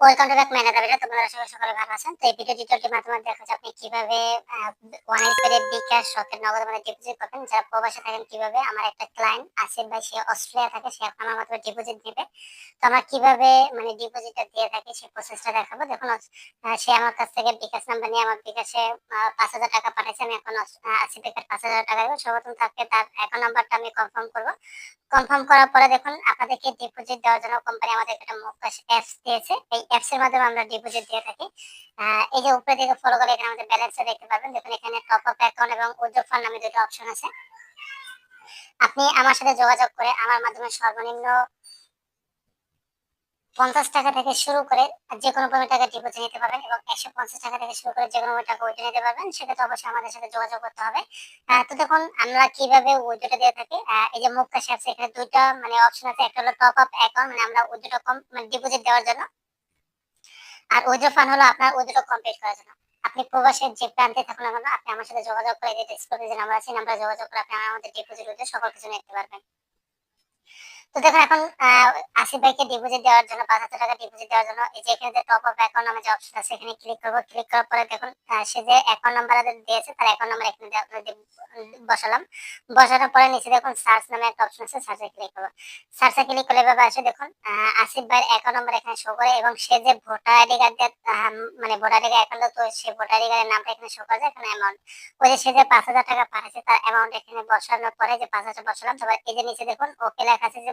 Welcome to back manager video তোমরা সবাই সকালে ভালো আছেন। তো এই ভিডিও টিউটোরিয়ালটির মাধ্যমে দেখাচ্ছি আপনি কীভাবে ওয়ান বিকাশ নগদ মানে ডিপোজিট করবেন। যারা প্রবাসে থাকেন কীভাবে, আমার একটা ক্লায়েন্ট আসিফ ভাই, সে অস্ট্রেলিয়া থাকে, সে মাধ্যমে ডিপোজিট তো আমরা কীভাবে মানে ডিপোজিটটা দিয়ে থাকি সেই প্রসেসটা দেখাবো। দেখুন সে আমার কাছ থেকে বিকাশ নাম্বার নিয়ে আমার বিকাশে পাঁচ হাজার টাকা পাঠাচ্ছে আমি এখন আসিফ পাঁচ হাজার টাকা দেবো। সর্বপ্রথম তার অ্যাকাউন্ট নাম্বারটা আমি কনফার্ম করব। কনফার্ম করার পরে দেখুন, আপনাদেরকে ডিপোজিট দেওয়ার জন্য কোম্পানি আমাদের একটা অ্যাপস দিয়েছে। এই অ্যাপস এর মাধ্যমে আমরা ডিপোজিট দিয়ে থাকি। এই যে উপরে দিকে ফলো করে এখানে আমাদের ব্যালেন্স দেখতে পাবেন দেখুন, এখানে টপ আপ অ্যাকাউন্ট এবং উইথড্র ফান্ড নামে দুটো অপশন আছে। আপনি আমার সাথে যোগাযোগ করে আমার মাধ্যমে সর্বনিম্ন পঞ্চাশ টাকা থেকে শুরু করে যে কোনো পরিমাণ টাকা ডিপোজিট নিতে পারবেন এবং একশো পঞ্চাশ টাকা থেকে শুরু করে যে কোনো টাকা উইথড্র নিতে পারবেন, সেক্ষেত্রে অবশ্যই আমাদের সাথে যোগাযোগ করতে হবে। তো দেখুন, আমরা কীভাবে উইথড্রটা দিয়ে থাকি? এই যে মুখ কাছে আছে এখানে দুইটা মানে অপশন আছে। একটা হলো টপ আপ অ্যাকাউন্ট মানে আমরা উইথড্র কম মানে ডিপোজিট দেওয়ার জন্য। আর উইথড্র ফান্ড হলো আপনার উইথড্র কমপ্লিট করার জন্য। আপনি প্রবাসের যে প্রান্তে থাকুন না কেন, আপনি আমার সাথে যোগাযোগ করে যে স্কুলে যে নাম্বার আছে নাম্বার যোগাযোগ করে আপনি আমাদের ডিপোজিট উইথড্র সকল কিছু নিতে পারবেন। তো দেখুন এখন আহ, ভাইকে ডিপোজিট দেওয়ার জন্য পাঁচ হাজার টাকা ডিপোজিট দেওয়ার জন্য এই যে এখানে যে টপ অ্যাকাউন্ট যে অপশন আছে ক্লিক করব। ক্লিক করার পরে দেখুন সে যে অ্যাকাউন্ট নাম্বার দিয়েছে তার অ্যাকাউন্ট নাম্বার এখানে বসালাম। বসানোর পরে নিচে দেখুন সার্চ নামে একটা অপশন আছে সার্চে ক্লিক করব। সার্চে ক্লিক করলে এভাবে আসে দেখুন আসিফ ভাইয়ের অ্যাকাউন্ট নাম্বার এখানে শো করে এবং সে যে ভোটার আইডি কার্ড মানে voter I D account voter I D কার্ডের নামটা এখানে শো করে এখানে অ্যামাউন্ট ওই যে সে যে পাঁচ হাজার টাকা পাঠাচ্ছে তার অ্যামাউন্ট এখানে বসানোর পরে যে পাঁচ হাজার বসালাম তারপর এই যে নিচে দেখুন ওকে লেখা আছে যে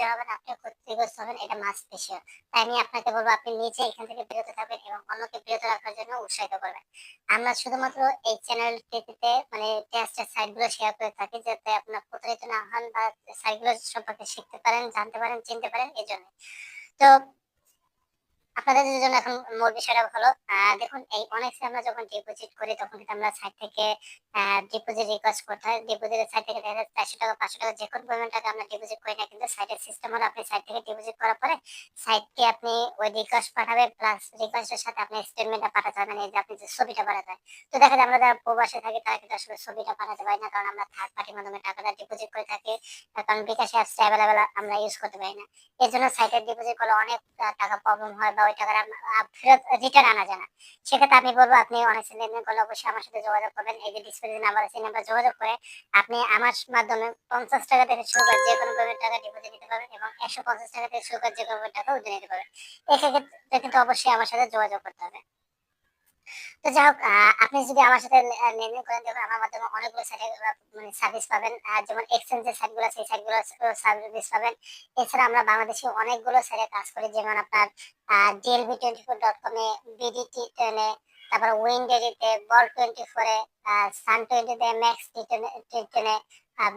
হবেন আপনি ক্ষতিগ্রস্ত হবেন এটা মাস্ট বিষয় তাই আমি আপনাকে বলব, আপনি নিজে এখান থেকে বিরত থাকবেন এবং অন্যকে বিরত রাখার জন্য উৎসাহিত করবেন। আমরা শুধুমাত্র এই চ্যানেলটিতে মানে টেস্টের সাইটগুলো শেয়ার করে থাকি, যাতে আপনার প্রতারিত না হন বা সাইটগুলো সম্পর্কে শিখতে পারেন, জানতে পারেন, চিনতে পারেন, এই জন্য তো জন্য এখন মূল বিষয়টা হলো দেখুন, এই আমরা যখন ডিপোজিট করি, তখন কিন্তু আমরা সাইট থেকে ডিপোজিট রিকোয়েস্ট করতে হয়। ডিপোজিটের সাইট থেকে দেখা চারশো টাকা, পাঁচশো টাকা যে কোনো পরিমাণ টাকা আমরা ডিপোজিট করি না, কিন্তু সাইটের সিস্টেম হলো আপনি সাইট থেকে ডিপোজিট করার পরে সাইটকে আপনি ওই রিকোয়েস্ট পাঠাবে প্লাস রিকোয়েস্টের সাথে আপনি স্টেটমেন্টটা পাঠাতে আপনি যে ছবিটা পাঠাতে হয়। তো দেখা যায় আমরা যারা প্রবাসে থাকি, তারা কিন্তু আসলে ছবিটা পাঠাতে পারি না, কারণ আমরা থার্ড পার্টির মাধ্যমে টাকাটা ডিপোজিট করে থাকি কারণ বিকাশ অ্যাভেলেবেল আমরা ইউজ করতে পারি না। এর জন্য সাইটের ডিপোজিট করলে অনেক টাকা প্রবলেম হয় বা ওই আহ, ফেরত রিটার্ন আনা যায় না। সেক্ষেত্রে আমি বলব আপনি অনেক লেনদেন করলে অবশ্যই আমার সাথে যোগাযোগ করবেন। এই যে নাম্বার আছে নাম্বার যোগাযোগ করে আপনি আমার মাধ্যমে পঞ্চাশ টাকা থেকে শুরু করে যে কোনো টাকা ডিপোজিট নিতে পারবেন এবং একশো পঞ্চাশ টাকা থেকে শুরু করে যে কোনো টাকা উঠে নিতে পারবেন। এক্ষেত্রে কিন্তু অবশ্যই আমার সাথে যোগাযোগ করতে হবে। তো যাই হোক আপনি যদি আমার সাথে লেনদেন করেন দেখুন আমার মাধ্যমে অনেকগুলো মানে সার্ভিস পাবেন। যেমন এক্সচেঞ্জের সাইটগুলো সেই সাইটগুলো সার্ভিস পাবেন। এছাড়া আমরা বাংলাদেশে অনেকগুলো সাইটে কাজ করি, যেমন আপনার D L B twenty four dot কমে বিডিটি টেনে তারপর উইন্ডেরিতে বল টোয়েন্টি ফোরে সান টোয়েন্টিতে ম্যাক্স টি টেনে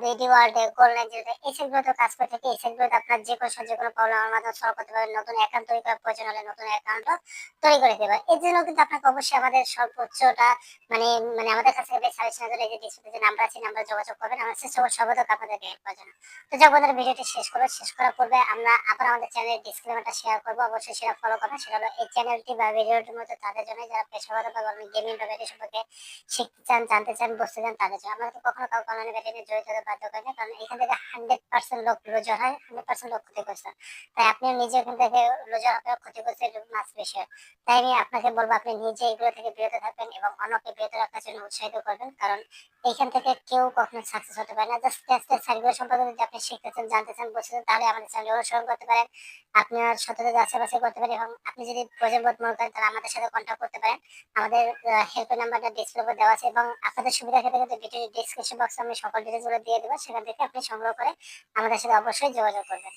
বিডি ওয়ার্ল্ডে গোল্ডেন জিরোতে এই সেটগুলোতে কাজ করে থাকি এই সেটগুলোতে আপনার যে কোনো যে কোনো প্রবলেম আমার মাধ্যমে সলভ করতে পারবেন, নতুন অ্যাকাউন্ট তৈরি করার প্রয়োজন হলে নতুন অ্যাকাউন্টও তৈরি করে দিতে এর জন্য কিন্তু আপনাকে অবশ্যই আমাদের সর্বোচ্চটা মানে মানে আমাদের কাছে সাজেশন ধরে যে ডিসপ্লে যে নাম্বার আছে নাম্বার যোগাযোগ করবেন। আমরা চেষ্টা করব সর্বদা আপনাদেরকে হেল্প করার জন্য তো যাক বন্ধুরা, ভিডিওটি শেষ করব। শেষ করার পূর্বে আমরা আবার আমাদের চ্যানেলের ডিসক্লেমারটা শেয়ার করব। অবশ্যই সেটা ফলো করবেন। সেটা হলো এই চ্যানেলটি বা ভিডিওটির মধ্যে তাদের জন্য যারা পেশাগত বা গেমিং বা ব্যাটারি সম্পর্কে শিখতে চান, জানতে চান, বুঝতে চান, তাদের জন্য। আমরা তো কখনো কাউকে অনলাইনে ব্যাটারি জড়িত হতে বাধ্য করে কারণ এখান থেকে হান্ড্রেড পার্সেন্ট লোক রোজা হয় হান্ড্রেড পার্সেন্ট লোক ক্ষতিগ্রস্ত তাই আপনি নিজে এখান থেকে রোজা হবে ক্ষতিগ্রস্ত মাছ বেশি হয়। তাই আমি আপনাকে বলব, আপনি নিজে এগুলো থেকে বিরত থাকবেন এবং অন্যকে বিরত রাখার জন্য উৎসাহিত করবেন, কারণ এখান থেকে কেউ কখনো সাকসেস হতে পারে না। জাস্ট টেস্টের সাইটগুলো সম্পর্কে যদি আপনি শিখতে চান জানতে চান, বুঝতে চান, তাহলে আমাদের চ্যানেল অনুসরণ করতে পারেন। আপনার সাথে আশেপাশে করতে পারেন এবং আপনি যদি প্রয়োজন বোধ মনে করেন, তাহলে আমাদের সাথে কন্ট্যাক্ট করতে পারেন। আমাদের হেল্পের নাম্বারটা ডিসপ্লে উপর দেওয়া আছে এবং আপনাদের সুবিধা ক্ষেত্রে কিন্তু ভিডিও ডিসক্রিপশন বক্সে আমি সকল ডিটেলসগুলো দিয়ে দেবো। সেখান থেকে আপনি সংগ্রহ করে আমাদের সাথে অবশ্যই যোগাযোগ করবেন।